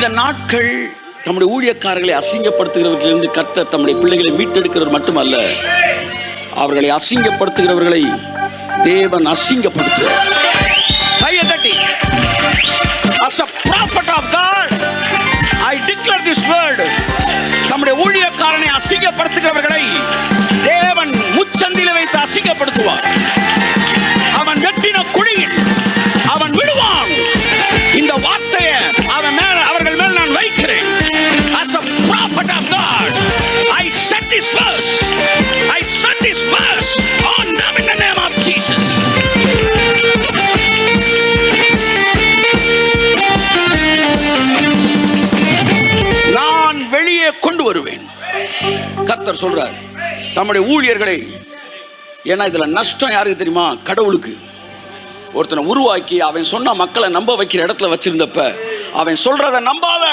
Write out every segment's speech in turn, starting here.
இந்த நாட்கள் தம்முடைய ஊழியக்காரர்களை அசிங்கப்படுத்துகிறவர்களிலிருந்து கர்த்தர் தம்முடைய பிள்ளைகளை மீட்டெடுக்கிறவர் மட்டுமல்ல அவர்களை அசிங்கப்படுத்துகிறவர்களை தேவன் அசிங்கப்படுத்துகிறார் தம்முடைய ஊழியக்காரனை அசிங்கப்படுத்துகிறவர்களை கர்த்தர் சொல்றார் தம்முடைய ஊழியர்களை ஏன்னா இதுல நஷ்டம் யாருக்கு தெரியுமா? கடவுளுக்கு. ஒருத்தனை உருவாக்கி அவன் சொன்ன மக்களை நம்ப வைக்கிற இடத்துல வச்சிருந்தப்ப அவன் சொல்றத நம்பாத.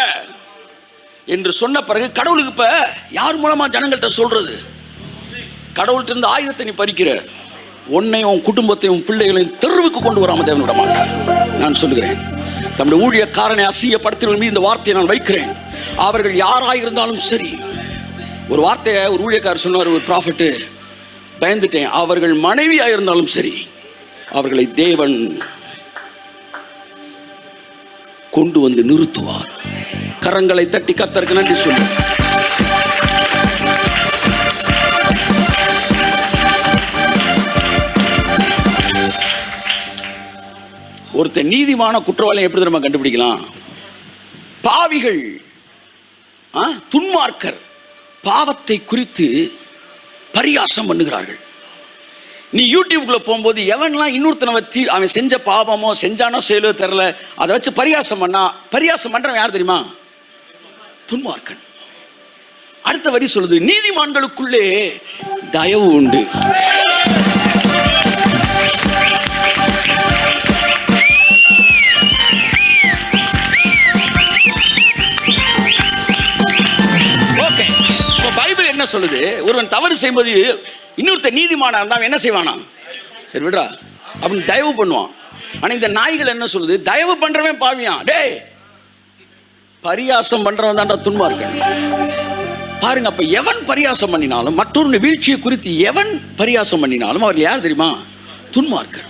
என்று சொன்ன பிறகு கடவுளுக்கு இப்ப யார் மூலமா ஜனங்கள்கிட்ட சொல்றது? கடவுள்கிட்ட இருந்து ஆயுதத்தை நீ பறிக்கிற. உன்னையும் உன் குடும்பத்தையும் பிள்ளைகளையும் தெருவுக்கு கொண்டு வராம தேவன் விட மாட்டார். நான் சொல்லுகிறேன் தம்முடைய ஊழியக்காரனை அசிங்கப்படுத்துவதன் மீது இந்த வார்த்தையை நான் வைக்கிறேன். அவர்கள் யாராயிருந்தாலும் சரி ஒரு வார்த்தையை ஒரு ஊழியக்காரர் சொன்னார் ஒரு ப்ராஃபிட்டு பயந்துட்டேன். அவர்கள் மனைவியாக இருந்தாலும் சரி அவர்களை தேவன் கொண்டு வந்து நிறுத்துவார். கரங்களை தட்டி கத்தருக்கு நன்றி சொல்லு. ஒருத்தன் நீதிமான குற்றவாளியை எப்படி நம்ம கண்டுபிடிக்கலாம்? பாவிகள் ஆ, துன்மார்க்கர். பாவத்தை குறித்து பரியாசம் பண்ணுகிறார்கள். நீ யூடியூப்குள்ள போகும்போது எவன்லாம் இன்னொருத்தனை வச்சு அவன் செஞ்ச பாவமோ செஞ்சானோ செயலோ தெரில அதை வச்சு பரியாசம் பண்ணா பரியாசம் பண்றவன் யார் தெரியுமா? துன்மார்க்கன். அடுத்த வரி சொல்லுது நீதிமான்களுக்குள்ளே தயவு உண்டு. சொல்லுது ஒருவன் தவறு செய்யும்போது இன்னொருத்த நீதிமானா இருந்தா என்ன செய்வானா? சரி விடுறா. அப்படின்னு தயவு பண்ணுவான். ஆனா இந்த நாய்கள் என்ன சொல்லுது? தயவு பண்றவன் பாவியான். டேய் பரியாசம் பண்றவன் தான்டா துன்மார்க்கன் பாருங்க அப்ப எவன் பரியாசம் பண்ணினாலும் மற்றொரு வீழ்ச்சியை குறித்து எவன் பரியாசம் பண்ணினாலும் அவர் யார் தெரியுமா? துன்மார்க்கர்.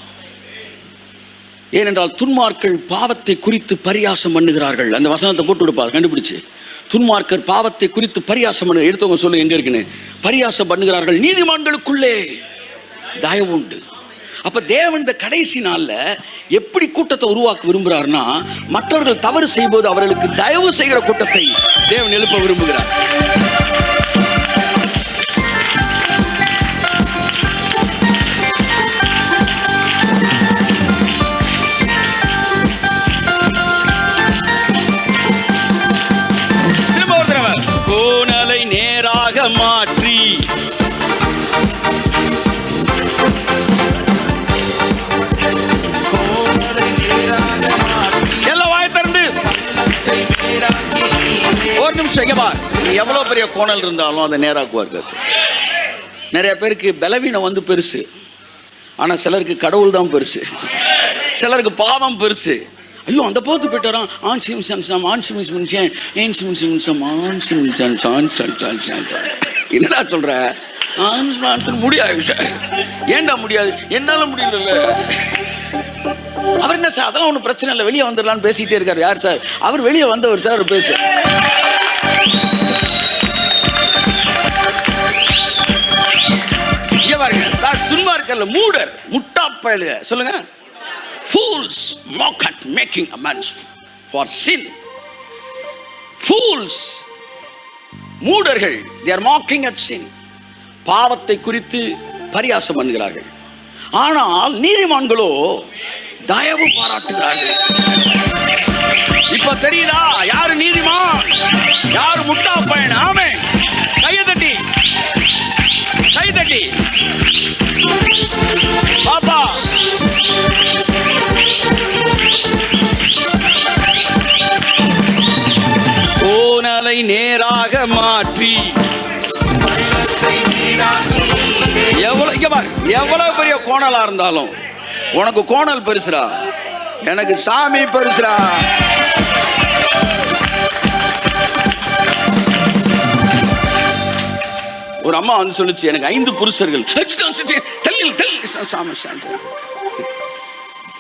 ஏனென்றால் துன்மார்கள் பாவத்தை குறித்து பரியாசம் பண்ணுகிறார்கள். அந்த வசனத்தை போட்டு கொடுப்பார் கண்டுபிடிச்சு. துன்மார்க்கர் பாவத்தை குறித்து பரியாசம் பண்ண. எடுத்தவங்க சொல்லு எங்க இருக்குன்னு. பரியாசம் பண்ணுகிறார்கள். நீதிமான்களுக்குள்ளே தயவு உண்டு. அப்ப தேவன் இந்த கடைசி நாள்ல எப்படி கூட்டத்தை உருவாக்க விரும்புகிறார்னா மற்றவர்கள் தவறு செய்யும்போது அவர்களுக்கு தயவு செய்கிற கூட்டத்தை தேவன் எழுப்ப விரும்புகிறார். செய்யவார் நீ எவ்வளவு பெரிய கோணல் இருந்தாலும் அதை நேராக்குவார் நிறைய பேருக்கு பலவீனம் வந்து பெருசு. ஆனா சிலருக்கு கடவுள் தான் பெருசு. சிலருக்கு பாவம் பெருசு. ஐயோ அந்த போத்து போயிட்டாராம் ஆன் சிம் ஆன் சிம் சிம் ஏன் சிம் சிம்சம் ஆன் சிம் சான் சன் சான் என்னடா சொல்ற? ஆன் முடியாது சார். ஏண்டா முடியாது? என்னால முடியல அவர் என்ன சார்? அதெல்லாம் ஒன்றும் பிரச்சனை இல்லை. வெளியே வந்துடலாம்னு பேசிட்டே இருக்காரு. யார் சார்? அவர் வெளியே வந்தவர் சார் அவர் பேசு இங்க மூடர் முட்டா பயலுக சொல்லுங்க. Fools mock at making amends for sin fools மூடர்கள் they are mocking at sin. பாவத்தை குறித்து பரியாசம் பண்ணுகிறார்கள். ஆனால் நீதிமான்களோ தயவு பாராட்டுகிறார்கள். இப்ப தெரியுதா? நேராக மாற்றி. எவ்வளவு இங்கே பெரிய கோணலா இருந்தாலும் உனக்கு கோணல் பெருசுடா. எனக்கு சாமி பெருசுடா. ஒரு அம்மா வந்து சொல்லுச்சு எனக்கு ஐந்து புருஷர்கள்.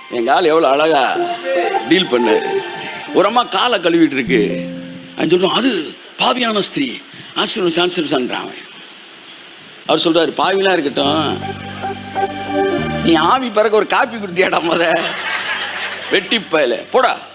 எங்க ஆள் எவ்வளவு அழகா டீல் பண்ணு. ஒரு அம்மா காலை கழுவிட்டு இருக்கு. அது சொல்கிறோம் அது பாவியான ஸ்திரீ. ஆசிரியர் சான்சர்ன்றான் அவர் சொல்கிறார் பாவிலாம் இருக்கட்டும். நீ ஆவி பிறகு ஒரு காப்பி கொடுத்தியாடா முத? வெட்டி பயல போடா.